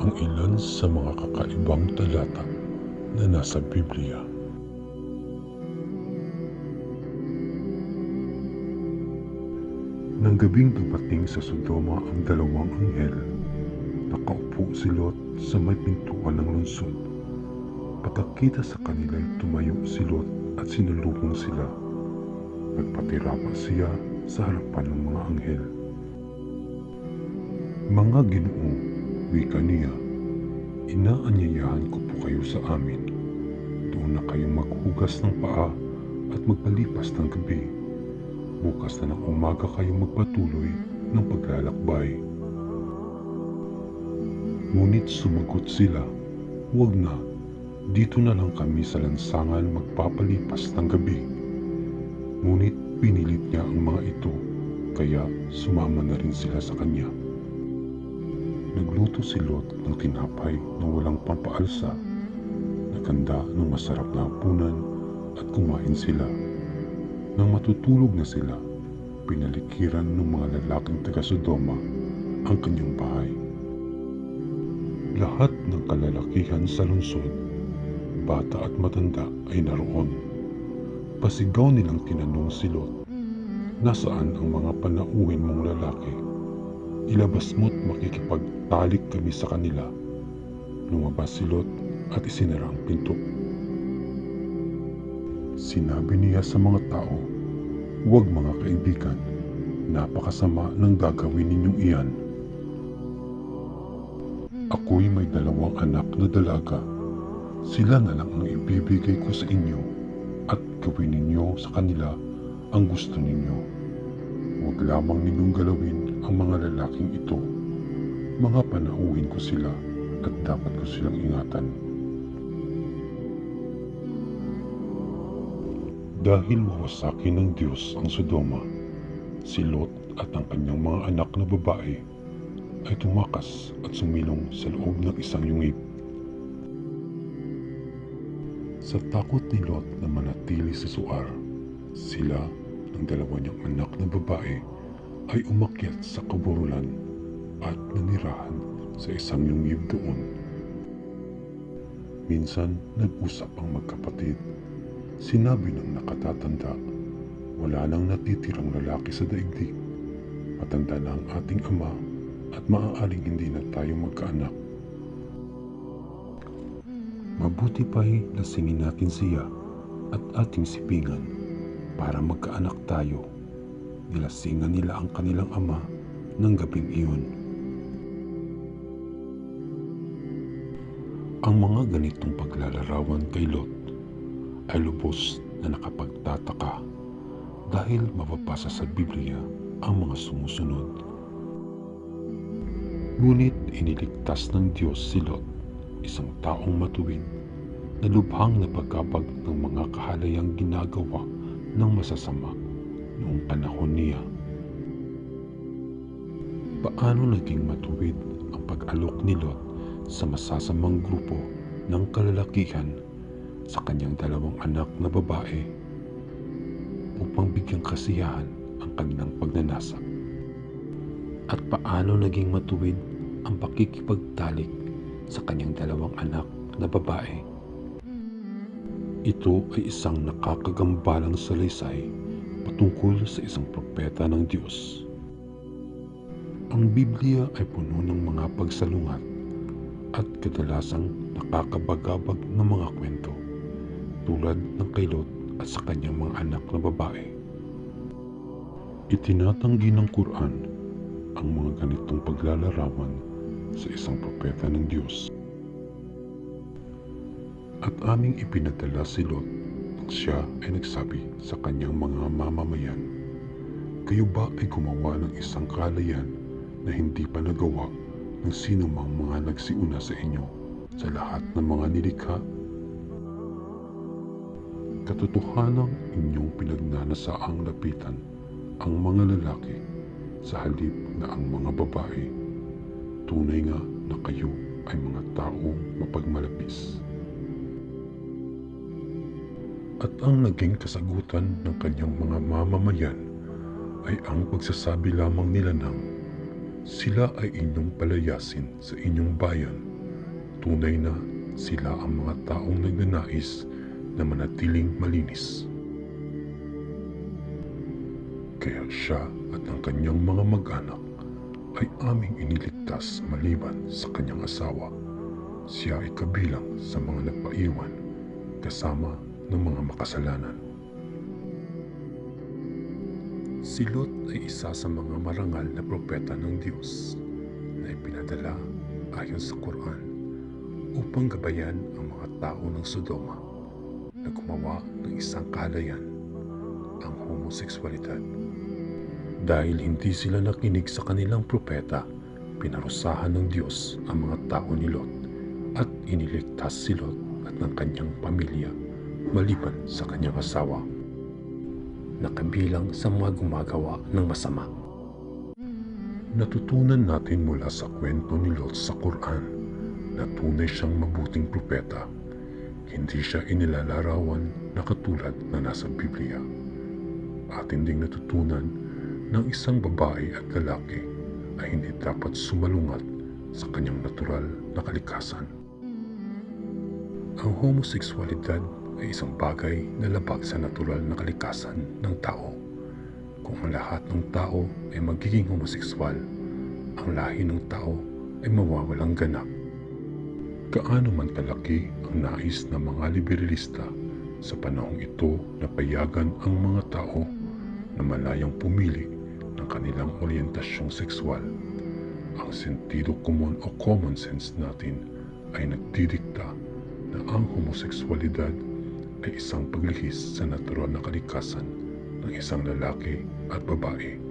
ang ilan sa mga kakaibang talata na nasa Biblia. Nang gabing dumating sa Sodoma ang dalawang anghel, nakaupo si Lot sa may pintuan ng lungsod. Pagkakita sa kanila ay tumayo si Lot at sinulubong sila. Nagpatira pa siya sa harapan ng mga anghel. Mga ginoo, wika niya, inaanyayahan ko po kayo sa amin. Doon na kayong maghugas ng paa at magpalipas ng gabi. Bukas na ng umaga kayong magpatuloy ng paglalakbay. Ngunit sumagot sila, Huwag na, dito na lang kami sa lansangan magpapalipas ng gabi. Ngunit pinilit niya ang mga ito, kaya sumama na rin sila sa kanya. Nagluto si Lot ng tinapay na walang pampaalsa. Naganda ng masarap na hapunan at kumain sila. Nang matutulog na sila, pinalikiran ng mga lalaking taga Sodoma ang kanyang bahay. Lahat ng kalalakihan sa lungsod, bata at matanda ay naroon. Pasigaw nilang tinanong si Lot, Nasaan ang mga panauhin mong lalaki? Ilabas mo't makikipagtalik kami sa kanila. Lumabas si Lot at isinara ang pinto. Sinabi niya sa mga tao, Huwag mga kaibigan, napakasama ng gagawin ninyong iyan. Ako'y may dalawang anak na dalaga. Sila na lang ang ibibigay ko sa inyo at gawin ninyo sa kanila ang gusto ninyo. Huwag lamang ninyong galawin ang mga lalaking ito. Mga panauhin ko sila at dapat ko silang ingatan. Dahil wawasakin ng Diyos ang Sodoma, si Lot at ang kanyang mga anak na babae ay tumakas at sumilong sa loob ng isang yungib. Sa takot ni Lot na manatili sa suar, sila ng dalawa niyang anak na babae ay umakyat sa kaburulan at nanirahan sa isang yungib doon. Minsan nag-usap ang magkapatid. Sinabi ng nakatatanda, wala nang natitirang lalaki sa daigdig. Matanda na ang ating ama at maaaring hindi na tayo magkaanak. Mabuti pa'y lasingin natin siya at ating sipingan para magkaanak tayo. Nilasingan nila ang kanilang ama ng gabing iyon. Ang mga ganitong paglalarawan kay Lot ay lubos na nakapagtataka dahil mababasa sa Biblia ang mga sumusunod. Ngunit iniligtas ng Diyos si Lot, isang taong matuwid na lubhang napagkabag ng mga kahalayang ginagawa ng masasama noong panahon niya. Paano naging matuwid ang pag-alok ni Lot sa masasamang grupo ng kalalakihan sa kanyang dalawang anak na babae upang bigyang kasiyahan ang kanilang pagnanasa? At paano naging matuwid ang pakikipagtalik sa kanyang dalawang anak na babae? Ito ay isang nakakagambalang salaysay patungkol sa isang propeta ng Diyos. Ang Biblia ay puno ng mga pagsalungat at kadalasang nakakabagabag ng mga kwento tulad ng kay Lot at sa kanyang mga anak na babae. Itinatanggi ng Quran ang mga ganitong paglalarawan sa isang propeta ng Diyos. At aming ipinadala si Lot nang siya ay nagsabi sa kanyang mga mamamayan, Kayo ba ay gumawa ng isang kalayan na hindi pa nagawa ng sino mang mga nagsiuna sa inyo sa lahat ng mga nilikha? Katotohanang inyong pinagnanasaang lapitan ang mga lalaki sa halip na ang mga babae. Tunay nga na kayo ay mga taong mapagmalapis. At ang naging kasagutan ng kanyang mga mamamayan ay ang pagsasabi lamang nila ng Sila ay inyong palayasin sa inyong bayan. Tunay na sila ang mga taong nagnanais na manatiling malinis. Kaya siya at ang kanyang mga mag-anak ay aming iniligtas maliban sa kanyang asawa. Siya ay kabilang sa mga nagpaiwan kasama ng mga makasalanan. Si Lot ay isa sa mga marangal na propeta ng Diyos na ipinadala ayon sa Quran upang gabayan ang mga tao ng Sodoma na gumawa ng isang kahalayan, ang homoseksualidad. Dahil hindi sila nakinig sa kanilang propeta, pinarusahan ng Diyos ang mga tao ni Lot at iniligtas si Lot at ng kanyang pamilya maliban sa kanyang asawa na kabilang sa mga gumagawa ng masama. Natutunan natin mula sa kwento ni Lot sa Quran na tunay siyang mabuting propeta. Hindi siya inilalarawan na katulad na nasa Biblia. Atin ding natutunan ng isang babae at lalaki ay hindi dapat sumalungat sa kanyang natural na kalikasan. Ang homoseksualidad ay isang bagay na labag sa natural na kalikasan ng tao. Kung ang lahat ng tao ay magiging homoseksual, ang lahi ng tao ay mawawalang ganap. Kaano man kalaki ang nais ng mga liberalista sa panahong ito na payagan ang mga tao na malayang pumili ng kanilang orientasyong sexual. Ang sentido komon o common sense natin ay nagdidikta na ang homoseksualidad ay isang paglihis sa natural na kalikasan ng isang lalaki at babae